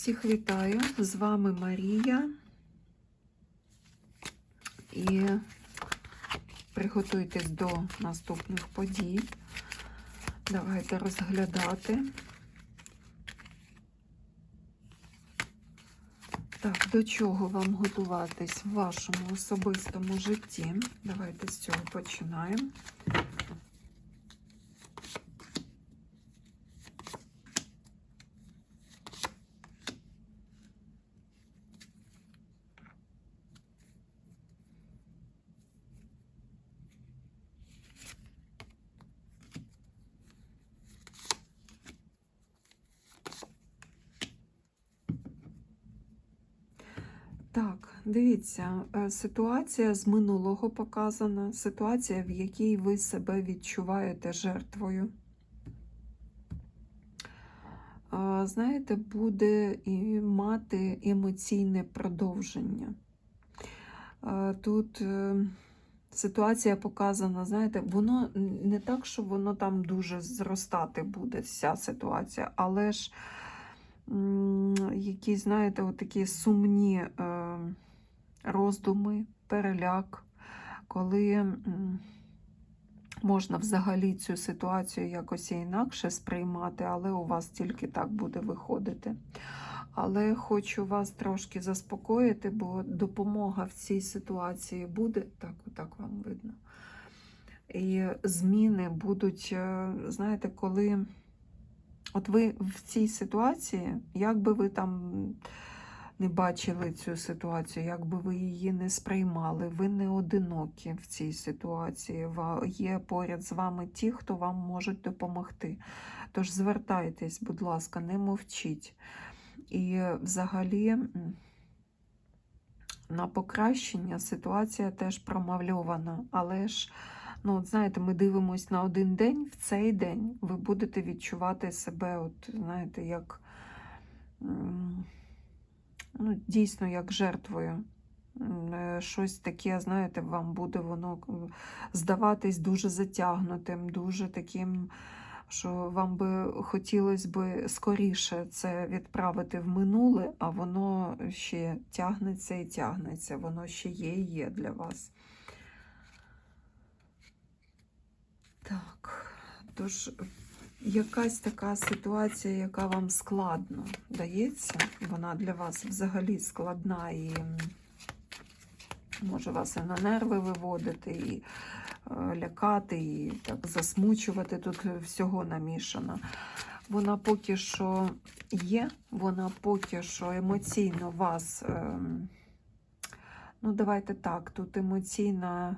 Всіх вітаю! З вами Марія. І приготуйтесь до наступних подій. Давайте розглядати. Так, до чого вам готуватись в вашому особистому житті? Давайте з цього починаємо. Так, дивіться, е, ситуація з минулого показана, ситуація, в якій ви себе відчуваєте жертвою. Знаєте, буде і мати емоційне продовження. Тут е, ситуація показана, знаєте, воно не так, що воно там дуже зростати буде, вся ситуація, але ж якісь, знаєте, от такі сумні е, роздуми, переляк, коли можна взагалі цю ситуацію якось інакше сприймати, але у вас тільки так буде виходити. Але хочу вас трошки заспокоїти, бо допомога в цій ситуації буде, так, отак вам видно. І зміни будуть, е, знаєте, коли. От ви в цій ситуації, як би ви там не бачили цю ситуацію, як би ви її не сприймали, ви не одинокі в цій ситуації. Є поряд з вами ті, хто вам можуть допомогти. Тож звертайтесь, будь ласка, не мовчіть. І взагалі на покращення ситуація теж промальована, але ж. Ну, от знаєте, ми дивимося на один день, в цей день ви будете відчувати себе, от, знаєте, як ну, дійсно як жертвою. Е, Щось таке, знаєте, вам буде воно е, здаватись дуже затягнутим, дуже таким, що вам би хотілося би скоріше це відправити в минуле, а воно ще тягнеться і тягнеться, воно ще є і є для вас. Так, тож якась така ситуація, яка вам складно дається, вона для вас взагалі складна і може вас і на нерви виводити, і е, лякати, і так засмучувати. Тут всього намішано. Вона поки що є, вона поки що емоційно вас. ем, Ну, давайте так, тут емоційна.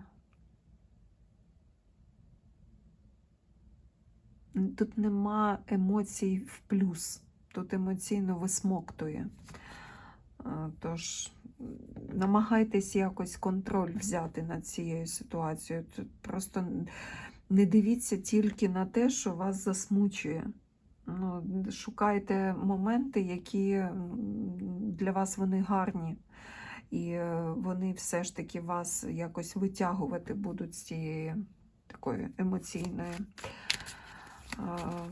Тут нема емоцій в плюс, тут емоційно висмоктує. Тож намагайтесь якось контроль взяти над цією ситуацією. Тут просто не дивіться тільки на те, що вас засмучує. Ну, шукайте моменти, які для вас вони гарні, і е, вони все ж таки вас якось витягувати будуть з цієї такої емоційної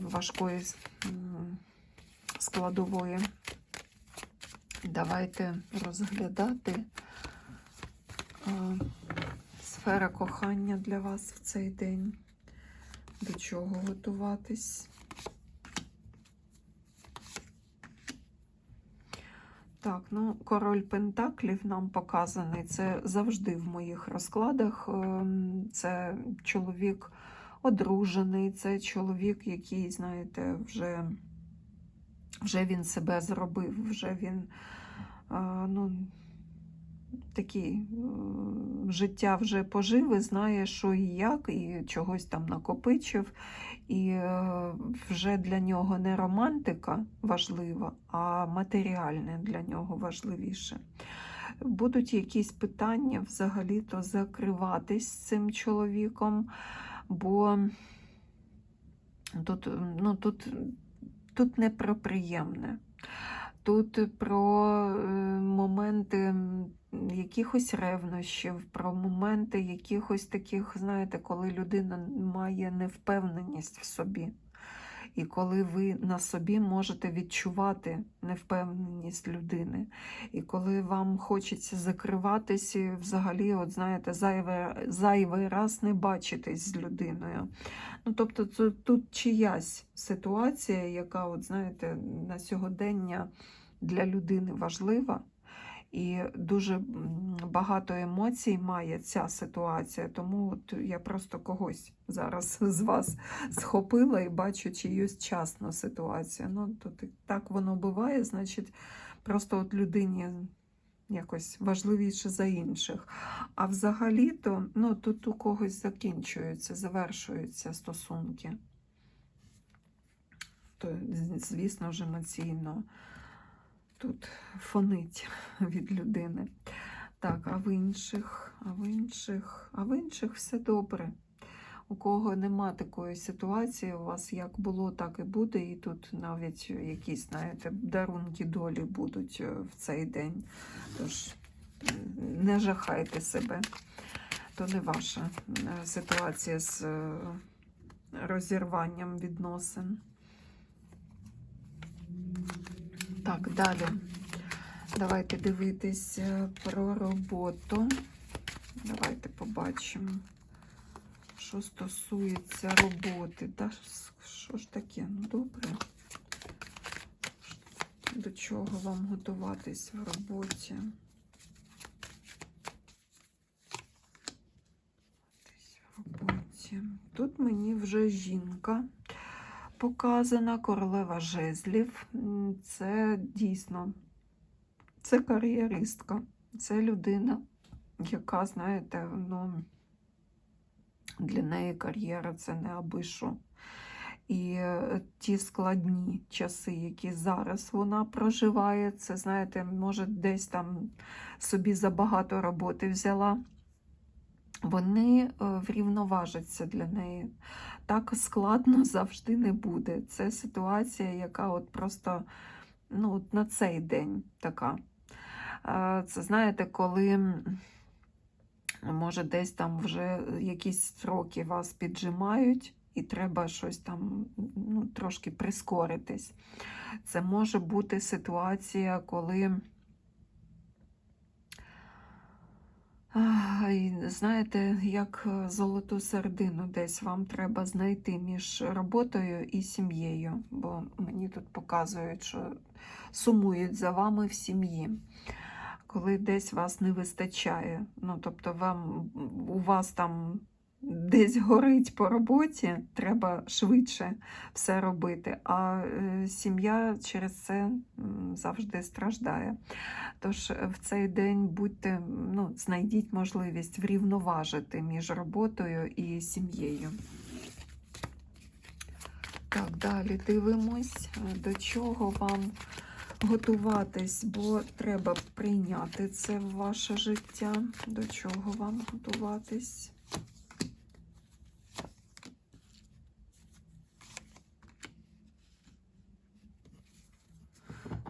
важкої складової. Давайте розглядати е, сфера кохання для вас в цей день. До чого готуватись. Так, ну, король Пентаклів нам показаний. Це завжди в моїх розкладах. ем, Це чоловік одружений, це чоловік, який, знаєте, вже, вже він себе зробив, вже він е, ну, такий е, життя вже пожив і знає, що і як, і чогось там накопичив. І е, вже для нього не романтика важлива, а матеріальне для нього важливіше. Будуть якісь питання взагалі-то закриватись з цим чоловіком, бо тут, ну, тут, тут не про приємне. Тут про е, моменти якихось ревнощів, про моменти якихось таких, знаєте, коли людина має невпевненість в собі. І коли ви на собі можете відчувати невпевненість людини, і коли вам хочеться закриватись взагалі, от знаєте, зайвий, зайвий раз не бачитись з людиною. Ну, тобто, це, тут чиясь ситуація, яка, от знаєте, на сьогодення для людини важлива. І дуже багато емоцій має ця ситуація, тому от я просто когось зараз з вас схопила і бачу чиюсь часну ситуацію. Ну, то ти- так воно буває, значить, просто от людині якось важливіше за інших. А взагалі-то ну, тут у когось закінчуються, завершуються стосунки. То, звісно ж, емоційно тут фонить від людини. Так, а в інших, а в інших, а в інших все добре. У кого нема такої ситуації, у вас як було, так і буде. І тут навіть якісь, знаєте, дарунки долі будуть е, в цей день. Тож не жахайте себе. То не ваша е, ситуація з е, розірванням відносин. Так, далі. Давайте дивитись е, про роботу. Давайте побачимо, що стосується роботи. Та що ж таке? Ну, добре. До чого вам готуватись в роботі? В роботі. Тут мені вже жінка показана, королева жезлів. Це дійсно це кар'єристка, це людина, яка, знаєте, ну, для неї кар'єра це не аби що. І е, ті складні часи, які зараз вона проживає, це, знаєте, може, десь там собі забагато роботи взяла. Вони е, врівноважаться для неї. Так складно завжди не буде. Це ситуація, яка от просто ну, от на цей день така. Це знаєте, коли може десь там вже якісь строки вас піджимають, і треба щось там ну, трошки прискоритись. Це може бути ситуація, коли. Знаєте, як е, золоту середину десь вам треба знайти між роботою і сім'єю, бо мені тут показують, що сумують за вами в сім'ї. Коли десь вас не вистачає, ну тобто вам у вас там десь горить по роботі, треба швидше все робити, а е, сім'я через це завжди страждає. Тож е, в цей день будьте, ну, знайдіть можливість врівноважити між роботою і сім'єю. Так, далі дивимось, е, до чого вам готуватись, бо треба прийняти це в ваше життя. До чого вам готуватись?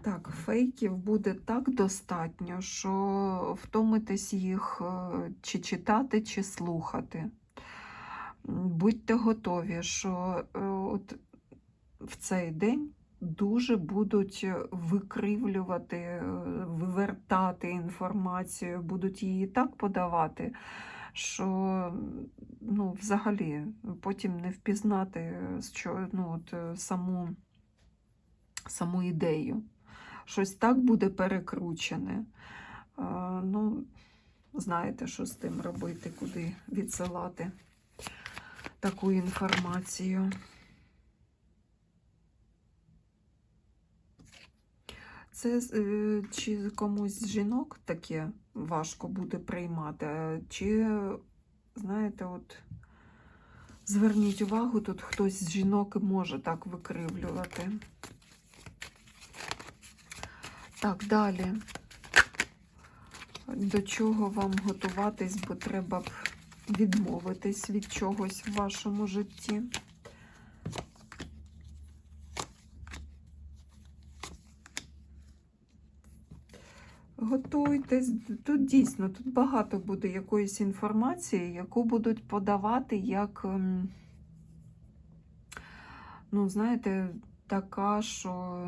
Так, фейків буде так достатньо, що втомитесь їх е, чи читати, чи слухати. Будьте готові, що е, от в цей день дуже будуть викривлювати, е, вивертати інформацію, будуть її так подавати, що ну, взагалі потім не впізнати що, ну, от, саму, саму ідею. Щось так буде перекручене. Ну, знаєте, що з тим робити, куди відсилати таку інформацію. Це е, чи комусь з жінок таке важко буде приймати, чи, знаєте, от зверніть увагу, тут хтось з жінок може так викривлювати. Так, далі. До чого вам готуватись, бо треба б відмовитись від чогось в вашому житті. Готуйтесь. Тут дійсно тут багато буде якоїсь інформації, яку будуть подавати як ем, ну, знаєте, така, що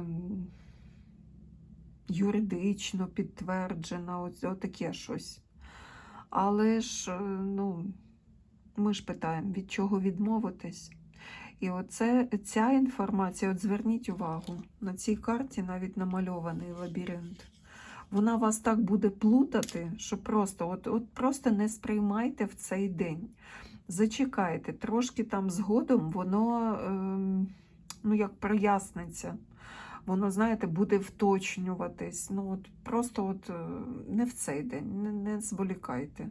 юридично підтверджена, ось таке щось. Але ж, е, ну, ми ж питаємо, від чого відмовитись. І оце, ця інформація, от зверніть увагу, на цій карті навіть намальований лабіринт. Вона вас так буде плутати, що просто, от, от просто не сприймайте в цей день. Зачекайте, трошки там згодом воно ем, ну, як проясниться. Воно, знаєте, буде вточнюватись. Ну, от Просто от, е, не в цей день, не, не зволікайте.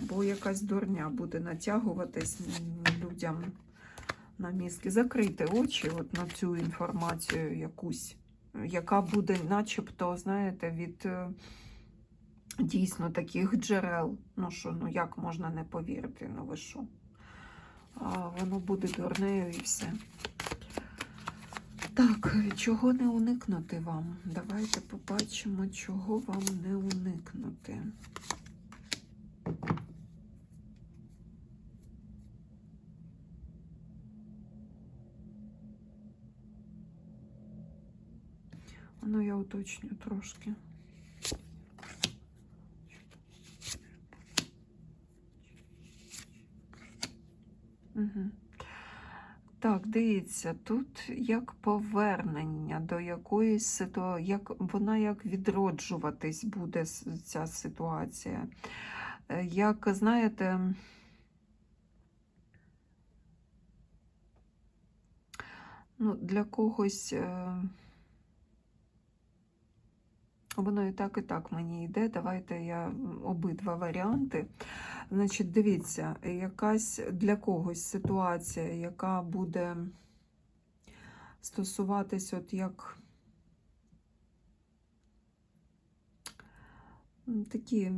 Бо якась дурня буде натягуватись людям на мізки. Закрийте очі от на цю інформацію якусь, яка буде начебто, знаєте, від е, дійсно таких джерел. Ну що, ну як можна не повірити? Ну ви що? А воно буде дурнею і все. Так, чого не уникнути вам? Давайте побачимо, чого вам не уникнути. Ну, я уточню трошки. Угу. Так, дивіться, тут як повернення до якоїсь ситуації, як вона як відроджуватись буде ця ситуація. Е, Як, знаєте, ну, для когось. е, Воно і так, і так мені йде. Давайте я обидва варіанти. Значить, дивіться, якась для когось ситуація, яка буде стосуватись, от як такі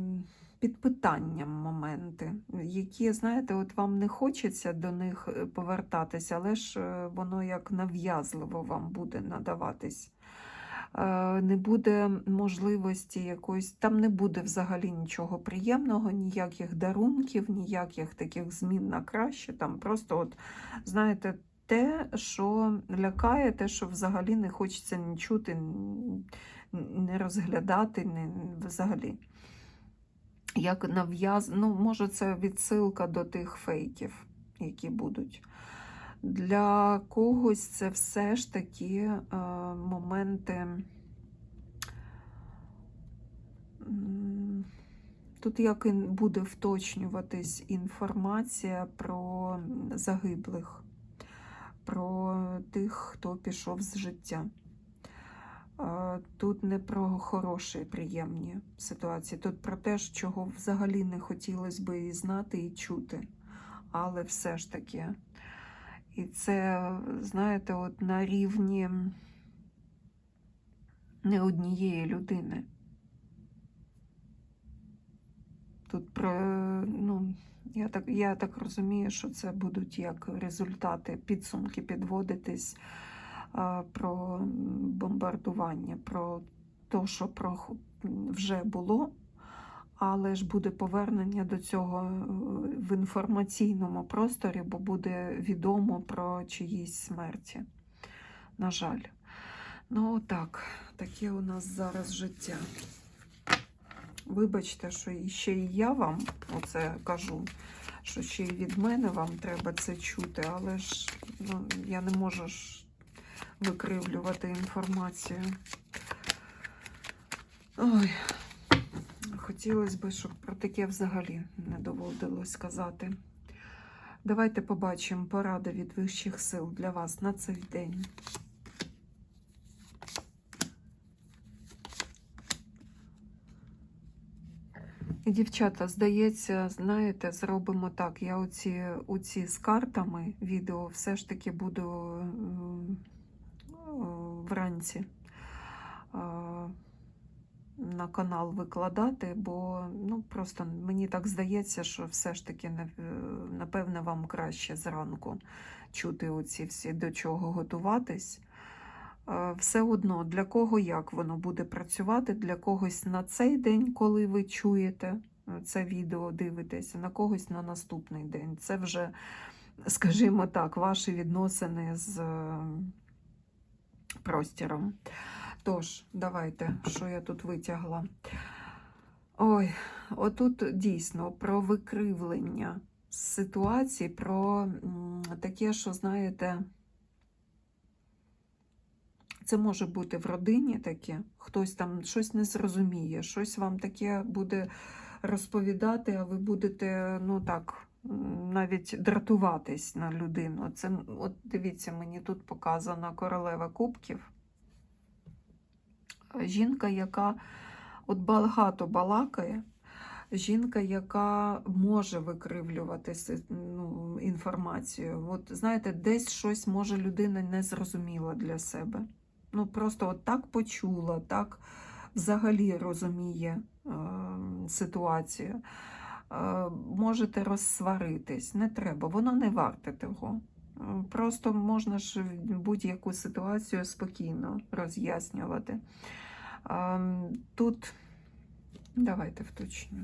під питанням моменти, які, знаєте, от вам не хочеться до них е, повертатися, але ж е, воно як нав'язливо вам буде надаватись. Е, Не буде можливості якоїсь, там не буде взагалі нічого приємного, ніяких дарунків, ніяких таких змін на краще. Там просто, от, знаєте, те, що лякає, те, що взагалі не хочеться ні чути, не розглядати, не, взагалі. Як нав'яз... ну, може, це відсилка до тих фейків, які будуть. Для когось це все ж таки е, моменти. Тут як буде вточнюватись інформація про загиблих, про тих, хто пішов з життя. Е, Тут не про хороші, приємні ситуації, тут про те, чого взагалі не хотілося би і знати, і чути. Але все ж таки. І це, знаєте, от на рівні не однієї людини. Тут про, ну, я так, я так розумію, що це будуть як результати, підсумки підводитись а, про бомбардування, про те, що про, вже було, але ж буде повернення до цього е, в інформаційному просторі, бо буде відомо про чиїсь смерті. На жаль. Ну, так, таке у нас зараз життя. Вибачте, що ще і я вам оце кажу, що ще й від мене вам треба це чути, але ж ну, я не можу ж викривлювати інформацію. Ой, хотілося б, щоб про таке взагалі не доводилось казати. Давайте побачимо поради від вищих сил для вас на цей день. Дівчата, здається, знаєте, зробимо так. Я оці, оці з картами відео все ж таки буду вранці е, на канал викладати, бо ну, просто мені так здається, що все ж таки, напевне, вам краще зранку чути оці всі, до чого готуватись. Е, Все одно для кого як воно буде працювати, для когось на цей день, коли ви чуєте е, це відео, дивитеся, на когось на наступний день. Це вже скажімо так, ваші відносини з е, простіром. Тож, давайте, що я тут витягла. Ой, отут дійсно про викривлення ситуації, про таке, що, знаєте, це може бути в родині таке, хтось там щось не зрозуміє, щось вам таке буде розповідати, а ви будете, ну так, навіть дратуватись на людину. Це, от дивіться, мені тут показана королева кубків. Жінка, яка от багато балакає, жінка, яка може викривлювати ну, інформацію. От знаєте, десь щось може людина не зрозуміла для себе. Ну просто от так почула, так взагалі розуміє е, ситуацію. Е, можете розсваритись, не треба, воно не варте того. Просто можна ж будь-яку ситуацію спокійно роз'яснювати. Тут давайте вточню.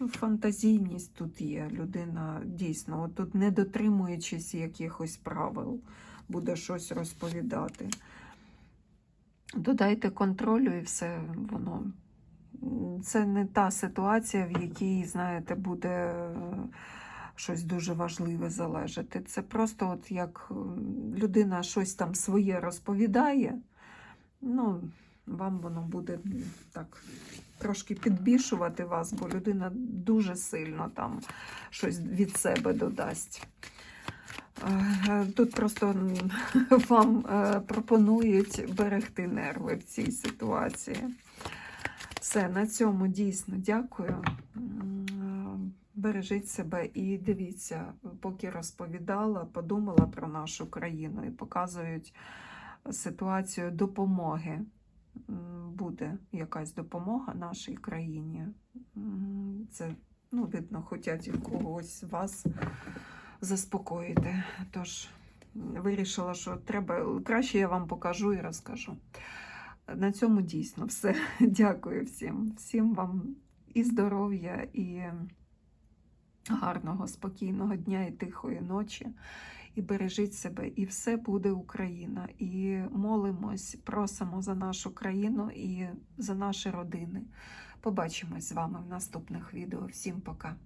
Ну, Фантазійність тут є. Людина дійсно, тут не дотримуючись якихось правил, буде щось розповідати. Додайте контролю і все воно. Це не та ситуація, в якій, знаєте, буде щось дуже важливе залежати. Це просто от як людина щось там своє розповідає, ну, вам воно буде так трошки підбішувати вас, бо людина дуже сильно там щось від себе додасть. Е, Тут просто вам е, пропонують берегти нерви в цій ситуації. Все, на цьому дійсно дякую. Е, Бережіть себе і дивіться, поки розповідала, подумала про нашу країну і показують ситуацію допомоги. Буде якась допомога нашій країні. Це, ну, видно, хочуть когось вас заспокоїти. Тож вирішила, що треба краще я вам покажу і розкажу. На цьому дійсно все. Дякую всім. Всім вам і здоров'я, і гарного, спокійного дня і тихої ночі. І бережіть себе, і все буде Україна. І молимось, просимо за нашу країну і за наші родини. Побачимось з вами в наступних відео. Всім пока.